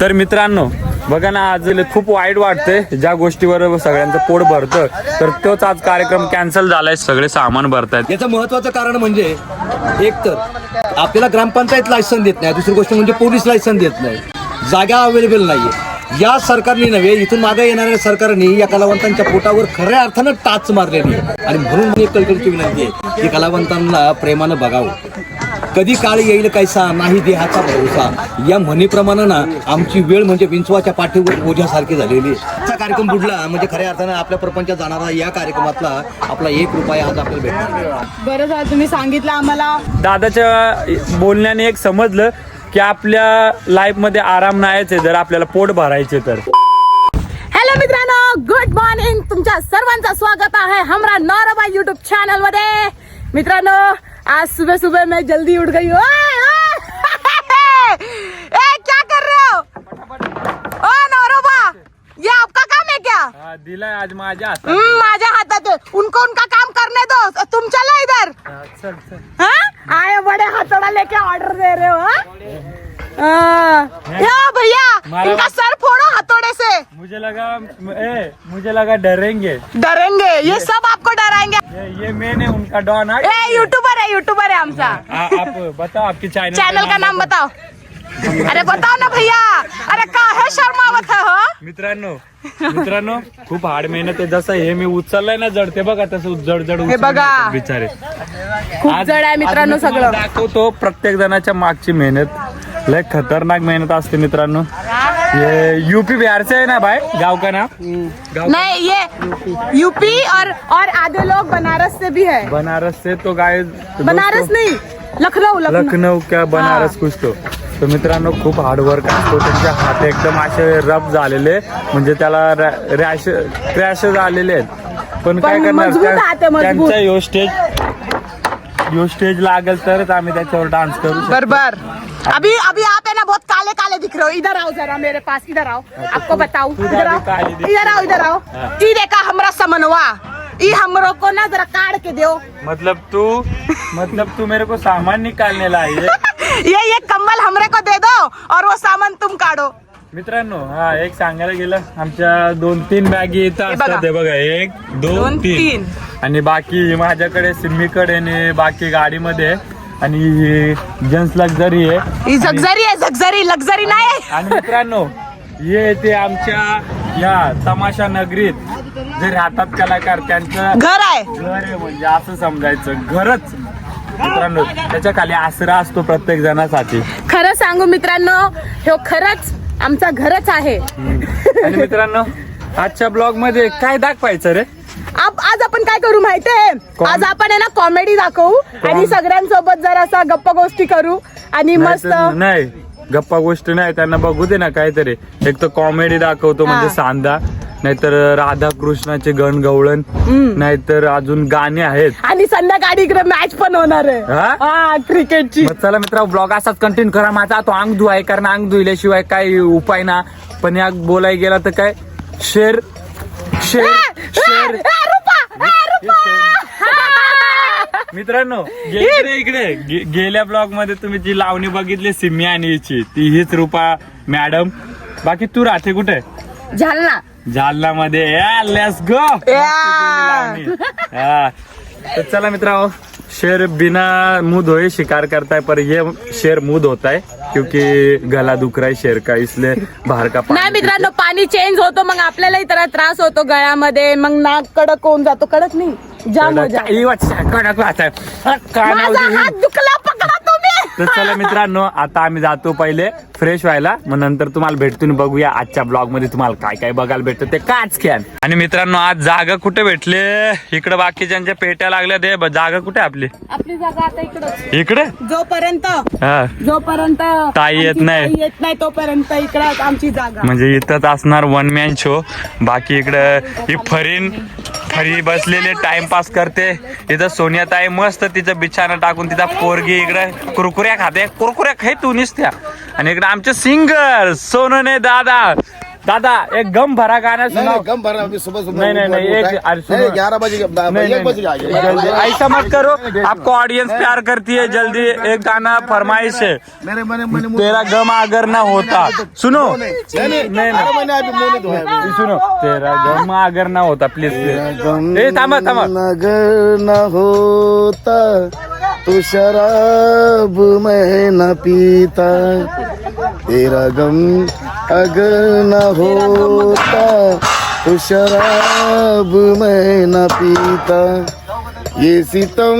तर मित्रांनो बघा ना आज खूप वाईट वाटतंय. ज्या गोष्टीवर सगळ्यांचं पोट भरतं तर तोच आज कार्यक्रम कॅन्सल झालाय सगळे सामान भरतायत. याचं महत्वाचं कारण म्हणजे एक तर आपल्याला ग्रामपंचायत लायसन देत नाही. दुसरी गोष्ट म्हणजे पोलीस लायसन देत नाही. जागा अवेलेबल नाहीये. या सरकारने नव्हे इथून मागे येणाऱ्या सरकारने या कलावंतांच्या पोटावर खऱ्या अर्थानं टाच मारलेली आणि म्हणून मी एक कळकळीची विनंती आहे की कलावंतांना प्रेमानं बघावं. कधी काळ येईल कैसा नाही देहाचा भरोसा. या म्हणीप्रमाणे ना आमची वेळ म्हणजे विंचवाच्या पाठीवर ओझ्यासारखी झालेली आहे. कार्यक्रम बुडला. म्हणजे खऱ्या अर्थानं आपल्या प्रपंचात जाणारा या कार्यक्रमातला आपला एक रुपया आज आपल्याला भेटणार. बरं झालं तुम्ही सांगितलं आम्हाला. दादाच्या बोलण्याने एक समजलं की आपल्या लाईफमध्ये आराम नाहीच आहे जर आपल्याला पोट भरायचे तर. हॅलो मित्रांनो गुड मॉर्निंग तुमच्या सर्वांचं स्वागत आहे हमरा नौरबा युट्यूब चॅनलमध्ये. मित्रांनो आज सुबह सुबह मैं जल्दी उठ गई हूँ। क्या कर रहे हो? ओ नौरबा ये आपका काम है क्या? दिलाय आज माझ्या माझ्या हातात आहे. उनको उनका काम करने दो। तुम चलो इधर। हाँ? आए बड़े हथौड़ा लेके ऑर्डर दे रहे हो हाँ? भैया? इनका सर मुझे लगा ए, मुझे लगा डरेंगे। डरेंगे ये सब आपको डराएंगे। ये, ये मैंने उनका डॉन है ए यूट्यूबर है यूट्यूबर है आ- आप बताओ आपकी चैनल चैनल का नाम बताओ। अरे बताओ ना भैया। अरे का है शर्मावत है हो? मित्रांनो मित्रांनो खूप हार्ड मेहनत आहे. जसं हे मी उचललंय ना जडते बघा तसं जड जड हे बघा. बिचारे. खूप जड आहे मित्रांनो सगळं. दाखवतो प्रत्येक जणाच्या मागची मेहनत. लय खतरनाक मेहनत असते मित्रांनो. ये यूपी बिहार से है ना भाई गाव का नाम गाव का- नहीं ये यूपी और और आधे लोग बनारस से भी है. बनारस से तो गाय बनारस नहीं लखनऊ लखनऊ. लखनऊ क्या बनारस कुछ तो. तर मित्रांनो खूप हार्डवर्क असतो. त्यांचे हात एकदम असे रफ झालेले. म्हणजे त्याला रॅश क्रॅश झालेले आहेत. पण काय पण करणार? मजबूत त्या- हात आहे, मजबूत. त्यांचा यो स्टेज यो स्टेज लागेल तरच आम्ही त्याच्यावर डान्स करू. बरबर. अभी अभी आप है ना बहुत काले काले दिख रहे हो. इधर आओ जरा मेरे पास इधर आओ. आपको बताऊँ इधर आओ इधर आओ इधर आओ. हाँ। ई देखा हमरा समनवा। ई हमरो को ना जरा काट के दो मतलब तू मतलब तू मेरे को सामान निकालने लाई है। ये ये कम्बल हमरे को दे दो और वो मित्रांनो हा एक सांगायला गेलं आमच्या दोन तीन बॅगी इथं बघा. असतात हे बघा एक दोन दोन, तीन. तीन. आणि बाकी माझ्याकडे सिम्मीकडे आणि बाकी गाडीमध्ये आहे. आणि ही जेंट्स लक्झरी आहे. ही झगझरी आहे झगझरी लक्झरी नाही. आणि मित्रांनो हे ते आमच्या या तमाशा नगरीत जे राहतात कलाकार त्यांचं घर आहे. घर आहे म्हणजे असं समजायचं. घरच. मित्रांनो त्याच्याखाली आसरा असतो प्रत्येक जणासाठी. खरं सांगू मित्रांनो हे खरंच आमचा घरच आहे. आणि मित्रांनो आजच्या ब्लॉगमध्ये काय दाखवायचं रे? आप आज आपण काय करू माहितीये? आज आपण आहे ना कॉमेडी दाखवू आणि सगळ्यांसोबत जरासा गप्पा गोष्टी करू आणि मस्त नाहीतर- नाही गप्पा गोष्टी नाही त्यांना बघू दे ना काहीतरी. एक तर कॉमेडी दाखवतो म्हणजे हा. सांदा. नाहीतर राधा कृष्णाचे गणगवळण नाहीतर अजून गाणे आहेत. आणि संध्याकाळी इकडे मॅच पण होणार आहे. हा? हा क्रिकेटची. मग चला मित्र ब्लॉग असाच कंटिन्यू करा. माझा तो अंग धुवाय कारण अंग धुईल्याशिवाय काय उपाय ना. पण या बोलाय गेला तर काय? शेर शेर शेर मित्रांनो गे- इकडे इकडे. गे- गेल्या ब्लॉगमध्ये तुम्ही जी लावणी बघितली सिमी आणि हिची ती हीच रूपा मॅडम. बाकी तू राहते कुठे? झालना जालना मध्ये लेट्स गो तो चला मित्रांनो शेर बिना मुंह धोए शिकार करता है पर ये शेर मुंह धोता है क्योंकि गला दुख रहा है शेर का इसलिए बाहर का पानी नाही मित्रांनो पाणी चेंज होतो मग आपल्यालाही तर त्रास होतो गळ्यामध्ये मग नाक कडक होऊन जातो कडक नाही जाम हो वाटतं, कडक माझा. हात दुखला पकडा तर चला मित्रांनो आता आम्ही जातो पहिले फ्रेश व्हायला. मग नंतर तुम्हाला भेटतून बघूया आजच्या ब्लॉगमध्ये तुम्हाला काय काय बघायला भेटतं ते काच कॅन आणि मित्रांनो आज जागा कुठे भेटले? इकडे बाकीच्यांच्या पेट्या लागल्या ते. जागा कुठे आपली? आपली जागा आता इकडं. इकडे? जोपर्यंत हा. जोपर्यंत ताई येत नाही. ताई येत नाही तोपर्यंत इकडं आमची जागा. म्हणजे इथंच असणार वन मॅन शो बाकी इकडं ही फरीन फरी बसलेले टाइमपास करते. इथं सोनियाताई मस्त तिचं बिछाना टाकून तिचा पोरगी इकडे कुरकुऱ्या खाते. कुरकुऱ्या खाई तू निसत्या. आणि इकडे आमचे सिंगर सोनने दादा. दादा एक गम भरा गाना सुनाओ नहीं कम भर अभी सुबह सुबह नहीं, नहीं, एक-। अरे सुनो। ग्यारह बजे बजे ऐसा मत करो आपको ऑडियंस प्यार करती है जल्दी एक गाना फरमाइश है। तेरा गम अगर ना होता। सुनो। नहीं। सुनो तेरा गम अगर ना होता प्लीज ए थांबा थांबा। अगर न होता। तो शराब मैं न पीता। तेरा गम अगर न होता तो शराब मैं न पीता। ये सितम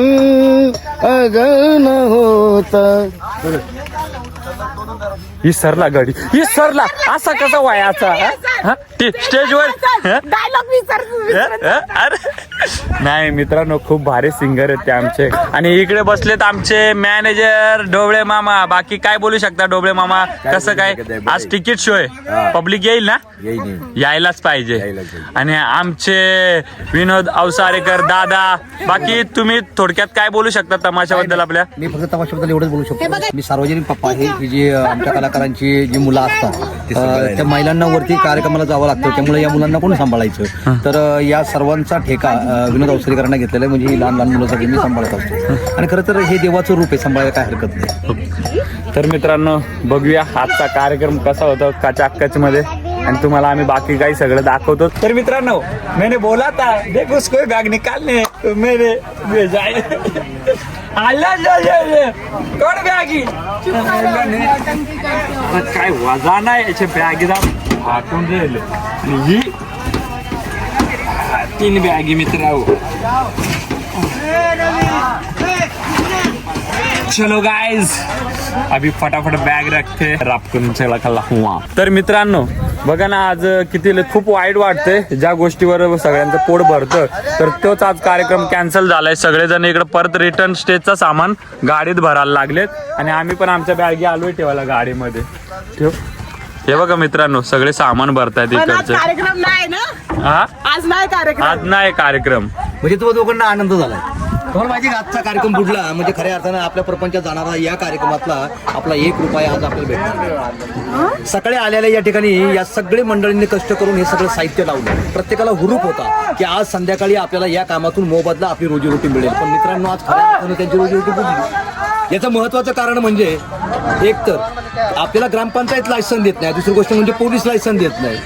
अगर न होता। ही सरला गाडी ही सरला असा कसा वयाचा हा? हा? ते स्टेजवर? डायलॉग? अरे. नाही मित्रांनो खूप भारी सिंगर आहेत ते आमचे. आणि इकडे बसलेत आमचे मॅनेजर डोबळे मामा. बाकी काय बोलू शकता डोबळे मामा? कसं काय? आज तिकीट शो आहे. पब्लिक येईल ना? यायलाच पाहिजे. आणि आमचे विनोद अवसारेकर दादा बाकी तुम्ही थोडक्यात काय बोलू शकता तमाशाबद्दल आपल्या? मी फक्त तमाशाबद्दल एवढंच बोलू शकतो. मी सार्वजनिक पप्पा आहे. की जी आमच्या कलाकारांची जी मुलं असतात त्या महिलांना वरती कार्यक्रमाला जावं लागतं. त्यामुळे या मुलांना कोण सांभाळायचं? तर या सर्वांचा ठेका विनोद अवसरीकरांना घेतलेला आहे. म्हणजे ही लहान लहान मुलं सगळी मी सांभाळत असतो. आणि खरं तर हे देवाचं रूप आहे. सांभाळायला काय हरकत नाही. तर मित्रांनो बघूया आजचा कार्यक्रम कसा होता काचाक्कच मध्ये आणि तुम्हाला आम्ही बाकी काही सगळं दाखवतो. तर मित्रांनो मैंने बोला था देख उसको बॅग निकालने. मेरे भेजा आला जा जा जा. कोण बॅगी काय वजा नाही याच्या बॅगीला फाटून राहिले आणि ही तीन बॅगी मित्र चलो गाइस अभी फटाफट बॅग रखते राप चला खाल्ला हुआ तर मित्रांनो बघा ना आज किती ल- खूप वाईट वाटतंय. ज्या गोष्टीवर सगळ्यांचं पोट भरतं तर तोच आज कार्यक्रम कॅन्सल झालाय. सगळेजण इकडे परत रिटर्न स्टेजचा सामान गाडीत भरायला लागलेत. आणि आम्ही पण आमच्या बॅगी आलोय ठेवायला गाडीमध्ये. ठेव. हे बघा मित्रांनो सगळे सामान भरतायत पण आज इकडचं. कार्यक्रम नाही ना? हा? आज नाही कार्यक्रम. आज नाही कार्यक्रम. म्हणजे तो दोघांना आनंद झालाय. तुम्हाला माहिती आहे का आजचा कार्यक्रम बुडला म्हणजे खऱ्या अर्थानं आपल्या प्रपंचात जाणारा या कार्यक्रमातला आपला एक रुपया आज आपल्याला भेटणार सकाळी आलेल्या या ठिकाणी या सगळे मंडळींनी कष्ट करून हे सगळं साहित्य लावलं. प्रत्येकाला हुरूप होता की आज संध्याकाळी आपल्याला या कामातून मोबदला आपली रोजीरोटी मिळेल. पण मित्रांनो आज खऱ्या अर्थानं त्यांची रोजीरोटी बुडली याचं महत्वाचं कारण म्हणजे एक तर आपल्याला ग्रामपंचायत लायसन देत नाही. दुसरी गोष्ट म्हणजे पोलीस लायसन देत नाही.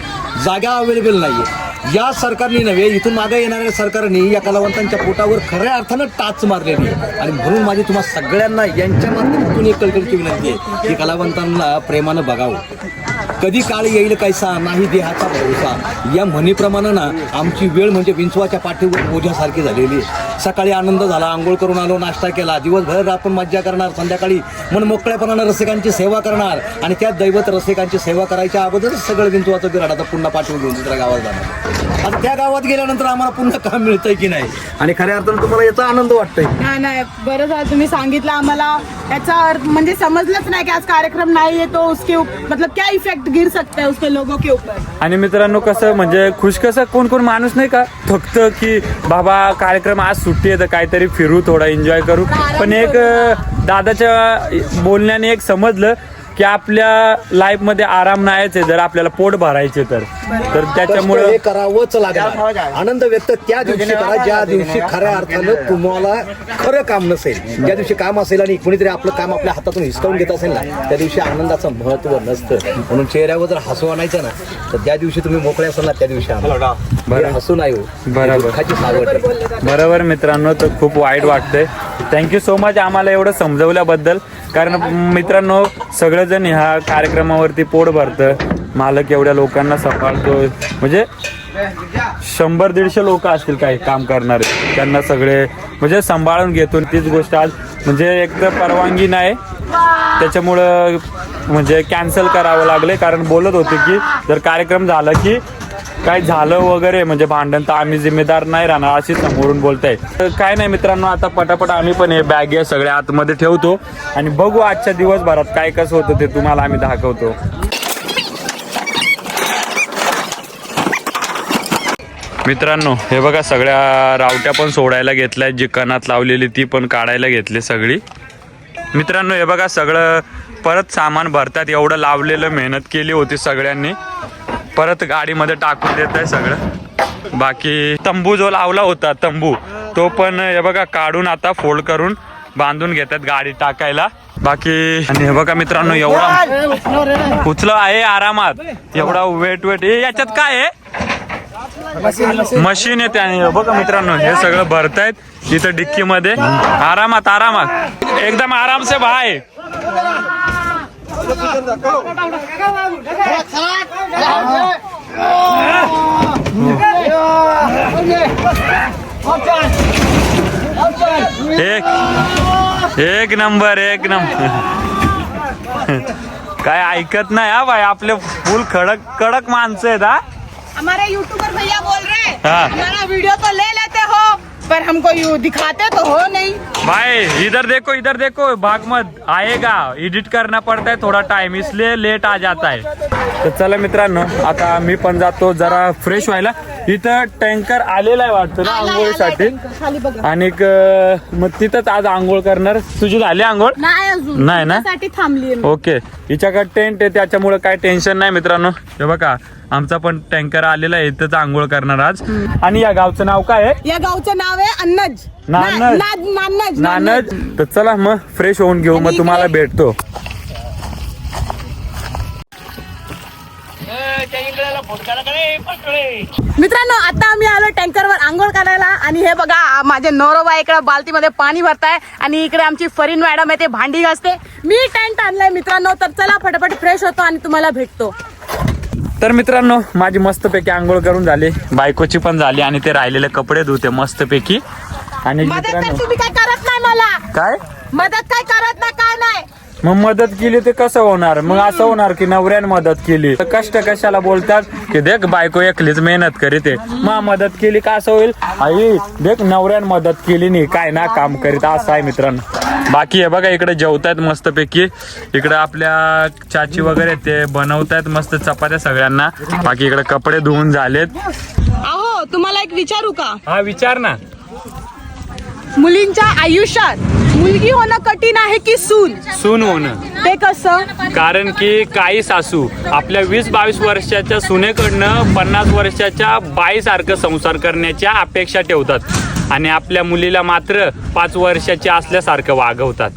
जागा अवेलेबल नाही आहे या सरकारने नव्हे इथून मागे येणाऱ्या सरकारने या कलावंतांच्या पोटावर खऱ्या अर्थानं टाच मारलेली आहे. आणि म्हणून माझी तुम्हा सगळ्यांना यांच्या माध्यमातून एक कळकळीची विनंती आहे की कलावंतांना प्रेमानं बघावं. कधी काळ येईल कैसा नाही देहाचा भरोसा. या म्हणीप्रमाणे ना आमची वेळ म्हणजे विंचवाच्या पाठीवर ओझ्यासारखी झालेली आहे. सकाळी आनंद झाला आंघोळ करून आलो नाश्ता केला. दिवसभर आपण मज्जा करणार संध्याकाळी मन मोकळ्यापणानं रसिकांची सेवा करणार. आणि त्या दैवत रसिकांची सेवा करायच्या अगोदरच सगळं विंचवाचं बिराड आता पुन्हा पाठवून घेऊन दुसऱ्या गावात जाणार. आता त्या गावात गेल्यानंतर आम्हाला पुन्हा काम मिळतंय की नाही? आणि खऱ्या अर्थानं तुम्हाला याचा आनंद वाटतोय? नाही नाही. बरं झालं तुम्ही सांगितलं आम्हाला. याचा अर्थ म्हणजे समजलंच नाही की आज कार्यक्रम नाही येतो उसके मतलब क्या इफेक्ट गिर सकता है उसके लोगों के ऊपर। आणि मित्रांनो कसं म्हणजे खुश कसं कोण कोण माणूस नाही का? फक्त की बाबा कार्यक्रम आज सुट्टी आहे तर काहीतरी फिरू थोडा एन्जॉय करू. पण एक दादाच्या बोलण्याने एक समजलं की आपल्या लाईफमध्ये आराम नाहीच आहे जर आपल्याला पोट भरायचे तर. तर त्याच्यामुळं हे करावंच लागणार. आनंद व्यक्त त्या दिवशी करा ज्या दिवशी खऱ्या अर्थानं तुम्हाला खरं काम नसेल ज्या दिवशी काम असेल आणि कोणीतरी आपलं काम आपल्या हातातून हिसकावून घेत असेल ना त्या दिवशी आनंदाचं महत्त्व नसतं. म्हणून चेहऱ्यावर जर हसू आणायचं ना तर ज्या दिवशी तुम्ही मोकळे असाल ना त्या दिवशी हसू नाही हो बरोबर. दुःखाची सावट आहे. बरोबर मित्रांनो तर खूप वाईट वाटतंय. थँक्यू सो मच आम्हाला एवढं समजवल्याबद्दल. कारण मित्रांनो सगळेजण ह्या कार्यक्रमावरती पोट भरतं. मालक एवढ्या लोकांना सांभाळतोय. म्हणजे शंभर दीडशे लोक असतील काही काम करणारे. त्यांना सगळे म्हणजे सांभाळून घेतो. तीच गोष्ट आज म्हणजे एक तर परवानगी नाही. त्याच्यामुळं म्हणजे कॅन्सल करावं लागले. कारण बोलत होते की जर कार्यक्रम झाला की काय झालं वगैरे? म्हणजे भांडण तर आम्ही जिम्मेदार नाही राहणार अशी समोरून बोलताय तर काय नाही मित्रांनो आता पटापट आम्ही पण हे बॅग सगळ्या आतमध्ये ठेवतो. आणि बघू आजच्या दिवसभरात काय कसं होतं ते तुम्हाला आम्ही दाखवतो. मित्रांनो हे बघा सगळ्या रावट्या पण सोडायला घेतल्या जी कणात लावलेली ती पण काढायला घेतली सगळी. मित्रांनो हे बघा सगळं परत सामान भरतात एवढं लावलेलं मेहनत केली होती सगळ्यांनी. परत गाडीमध्ये टाकून देत आहे सगळं. बाकी तंबू जो लावला होता तंबू तो पण हे बघा काढून आता फोल्ड करून बांधून घेतात गाडी टाकायला. बाकी आणि हे बघा मित्रांनो एवढा उचल आहे आरामात. एवढा वेट वेट ए याच्यात काय आहे? मशीन येते आणि बघा मित्रांनो हे सगळं भरतायत इथं डिक्की मध्ये आरामात आरामात. एकदम आराम से भाई एक एक नंबर एक नंबर काय ऐकत नाही हा भाई आपले फुल खडक कडक माणसं आहेत हा हमारे यूट्यूबर भैया बोल रहे हैं हाँ। हमारा वीडियो तो ले पर हमको यू दिखाते तो हो नहीं। भाई इधर देखो इधर देखो भाग मत आएगा। एडिट करना पड़ता है थोड़ा टाइम इसलिए लेट आ जाता है। तर चला मित्रांनो आता मी पण जातो जरा फ्रेश व्हायला. इथं टँकर आलेला आहे वाटतं ना आंघोळीसाठी. खाली बघा. आणि मग तिथंच आज आंघोळ करणार. तुझी झाली आंघोळ? नाही अजून. नाही ना? थांबली ओके. हिच्याकडे टेंट आहे त्याच्यामुळे काय टेन्शन नाही मित्रांनो. हे बघा आमचा पण टँकर आलेला आहे इथंच आंघोळ करणार आज. आणि या गावचं नाव काय आहे? या गावचं नाव आहे अन्नज. नानज. ना- नानज. नानद तर चला मग फ्रेश होऊन घेऊ मग तुम्हाला भेटतो. मित्रांनो आता आम्ही आलो टँकरवर आंघोळ करायला आणि हे बघा माझे नवरोबा इकडे बाल्टीमध्ये पाणी भरताय आणि इकडे आमची फरीन मॅडम आहे ते भांडी घासते. मी टेंट आणलाय मित्रांनो तर चला फटाफट फ्रेश होतो आणि तुम्हाला भेटतो. तर मित्रांनो माझी मस्तपैकी आंघोळ करून झाली. बायकोची पण झाली आणि ते राहिलेले कपडे धुते मस्तपैकी. आणि मदत तर मित्रांनो तुम्ही काय करत नाही मला? काय? मदत काय करत नाही काय नाही? मग मदत केली ते कसं होणार? मग असं होणार की नवऱ्याने मदत केली. तर कष्ट कशाला बोलतात? की देख बायको एकलीच मेहनत करीत आहे. मग मदत केली का असं होईल? आई देख नवऱ्याने मदत केली नाही. काय ना काम करीत असं आहे मित्रांनो. बाकी हे बघा इकडे जेवतायत मस्तपैकी. इकडे आपल्या चाची वगैरे ते बनवतायत मस्त चपात्या सगळ्यांना. बाकी इकडे कपडे धुवून झालेत. अहो तुम्हाला एक विचारू का? हा विचार ना. मुलींच्या आयुष्यात मुलगी होणं कठीण आहे की सून? सून होणं. ते कसं? कारण की काही सासू आपल्या वीस बावीस वर्षाच्या सुनेकडनं पन्नास वर्षाच्या बाईसारखं संसार करण्याच्या अपेक्षा ठेवतात. आणि आपल्या मुलीला मात्र पाच वर्षाची असल्यासारखं वागवतात.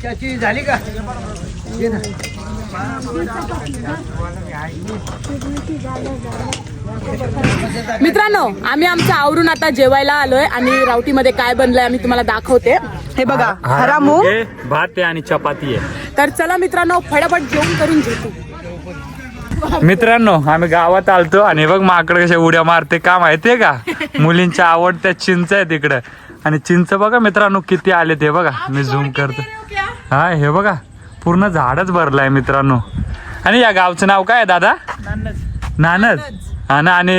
मित्रांनो आम्ही आमच्या आवरून आता जेवायला आलोय आणि रावटीमध्ये काय बनलंय आम्ही तुम्हाला दाखवते. हे बघा हरा मूग. भात आहे आणि चपाती आहे. तर चला मित्रांनो फटाफट जेवण करून घेतो मित्रांनो आम्ही गावात आलतो आणि बघ माकड कशा उड्या मारते का माहितीये का? मुलींच्या आवडत्या चिंच आहे तिकडं आणि चिंच बघा मित्रांनो किती आले ते बघा. मी झूम करतो. हा हे बघा. पूर्ण झाडच भरलंय मित्रांनो. आणि या गावचं नाव काय आहे दादा? नानद हा ना आणि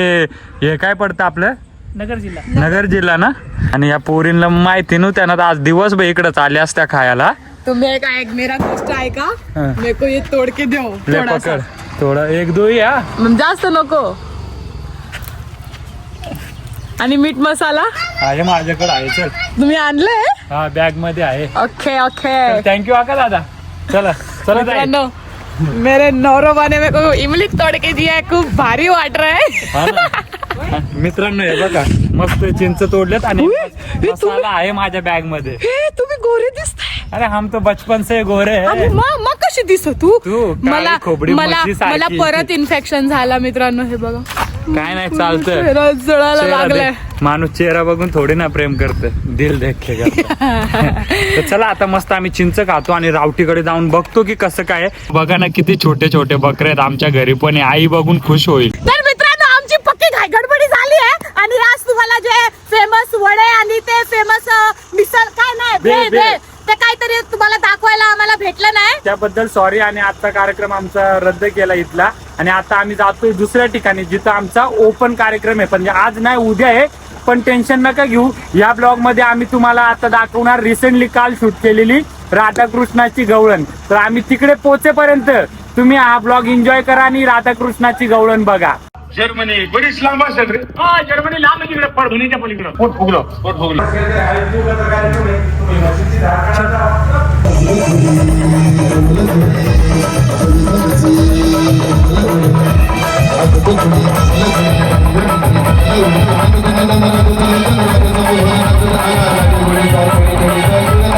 हे काय पडतं आपलं? नगर जिल्हा. नगर जिल्हा ना? आणि या पोरींना माहिती नव्हत्या ना आज दिवसभर इकडंच आल्या असत्या खायला. तुम्ही एक एक मेरा गोष्ट आहे का हा. मेरे को ये तोड के देऊ. ले थोडासा. पकड. थोडं एक दोन या मग जास्त नको. आणि मीठ मसाला? आहे माझ्याकडे आहे चल. तुम्ही आणलंय? हा बॅगमध्ये आहे. ओके ओके थँक्यू आका दादा? चला चला. मित्रांनो मेरे नौरबा ने मेरे को इमली तोड़ के दिया है खूप भारी वाट रहा है। हा ना. मित्रांनो हे बघा मस्त चिंच तोडलेत आणि मसाला आहे माझ्या बॅगमध्ये हे तुम्ही गोरे दिसताय. अरे हम तो बचपन से गोरे आणि है मग मग कशी दिसतो तू? तू काळी मला खोबडी मला म्हशीसारखी. मला परत इन्फेक्शन झाला मित्रांनो हे बघा. काय नाही चालतं चेहरा जळायला लागलाय. माणूस चेहरा बघून थोडी ना प्रेम करते. दिल देख. तर चला आता मस्त आम्ही चिंच खातो आणि रावटीकडे जाऊन बघतो की कसं काय. बघा ना किती छोटे छोटे बकरे आहेत आमच्या घरी पण. आई बघून खुश होईल. तर मित्रांनो आमची पक्की घाई गडबडी झाली आहे. आणि आज तुम्हाला जे फेमस वडे आणि ते फेमस मिसळ काय नाही ते काहीतरी तुम्हाला दाखवायला आम्हाला भेटलं नाही. त्याबद्दल सॉरी आणि आजचा कार्यक्रम आमचा रद्द केला इथला. आणि आता आम्ही जातोय दुसऱ्या ठिकाणी जिथं आमचा ओपन कार्यक्रम आहे. पण आज नाही उद्या आहे पण टेन्शन नका घेऊ. या ब्लॉगमध्ये आम्ही तुम्हाला आता दाखवणार रिसेंटली काल शूट केलेली राधाकृष्णाची गवळण. तर आम्ही तिकडे पोहोचेपर्यंत तुम्ही हा ब्लॉग एन्जॉय करा आणि राधाकृष्णाची गवळण बघा. जर्मनी बरीच लांब असेल रे. हा जर्मनी लांब आहे तिकडे परभणीच्या पलीकडे. पोट फुगलं. पोट फुगलं. Thank you.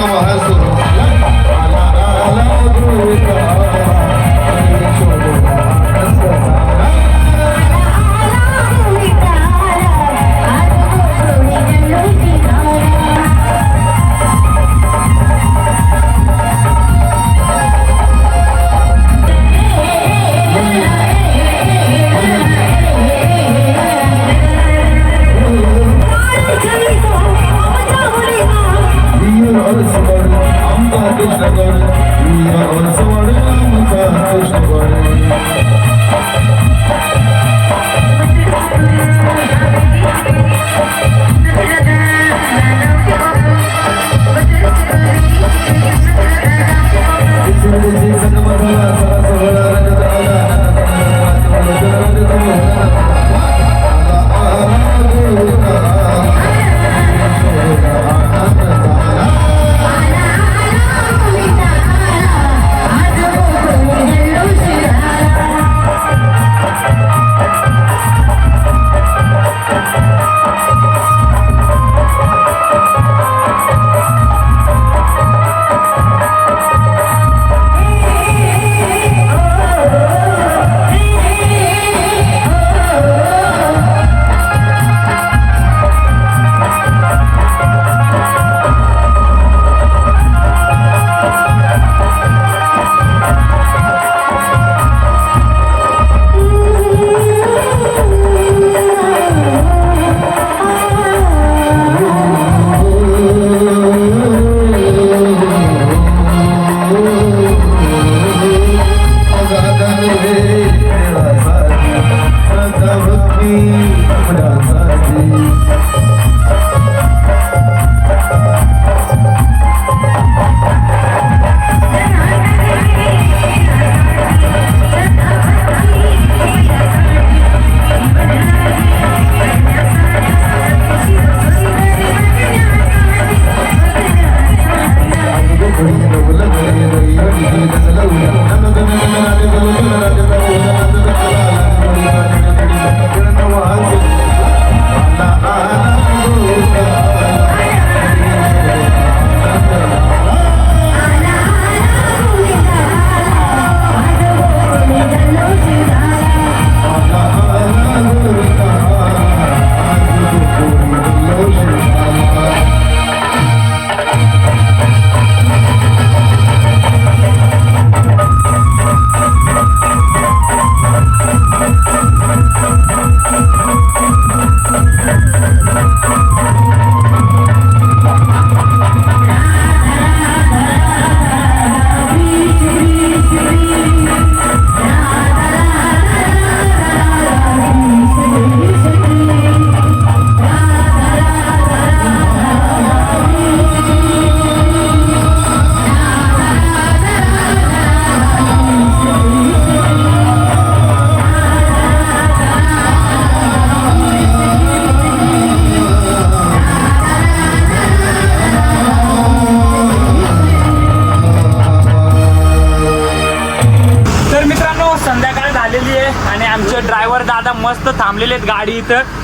ดีมาเดิ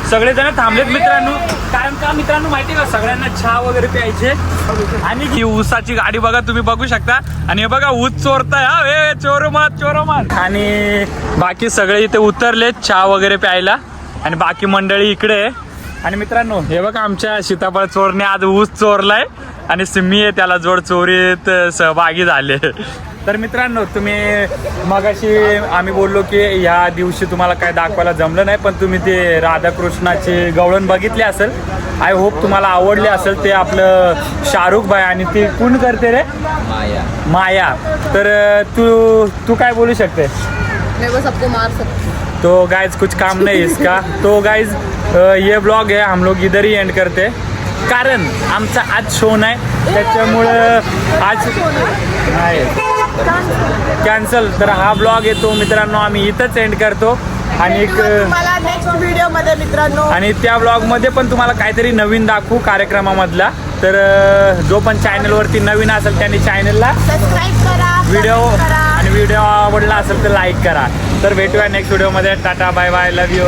सगळेजण थांबलेत मित्रांनो. कारण का मित्रांनो माहिती का? सगळ्यांना चहा वगैरे प्यायचे. आणि ही ऊसाची गाडी बघा तुम्ही बघू शकता. आणि हे बघा ऊस चोरताय हा. हे चोर मात चोरो मात आणि बाकी सगळे इथे उतरले चहा वगैरे प्यायला. आणि बाकी मंडळी इकडे आणि मित्रांनो हे बघा आमच्या सीताफळ चोरने आज ऊस चोरलाय. आणि सिम्मी आहे त्याला जोड चोरीत सहभागी झाले. तर मित्रांनो तुम्ही मगाशी आम्ही बोललो की ह्या दिवशी तुम्हाला काय दाखवायला जमलं नाही पण तुम्ही ते राधाकृष्णाचे गवळण बघितले असेल. आय होप तुम्हाला आवडले असेल ते आपलं शाहरुख भाई आणि ते कोण करते रे? माया. माया. तर तू तू काय बोलू शकते? तो गाइज कुछ काम नहीं इसका. तो गाइज ये ब्लॉग है हम लोग इधर ही एंड करते. कारण आमचा आज शो नाही. त्याच्यामुळं आज नाही. कॅन्सल. तर हा ब्लॉग येतो मित्रांनो आम्ही इथंच एंड करतो. आणि नेक्स्ट व्हिडिओमध्ये मित्रांनो. आणि त्या ब्लॉगमध्ये पण तुम्हाला काहीतरी नवीन दाखवू कार्यक्रमामधला. तर जो पण चॅनलवरती नवीन असेल त्यांनी चॅनलला सबस्क्राईब करा व्हिडिओ आणि व्हिडिओ आवडला असेल तर लाईक करा. तर भेटूया नेक्स्ट व्हिडिओमध्ये tata bye bye love you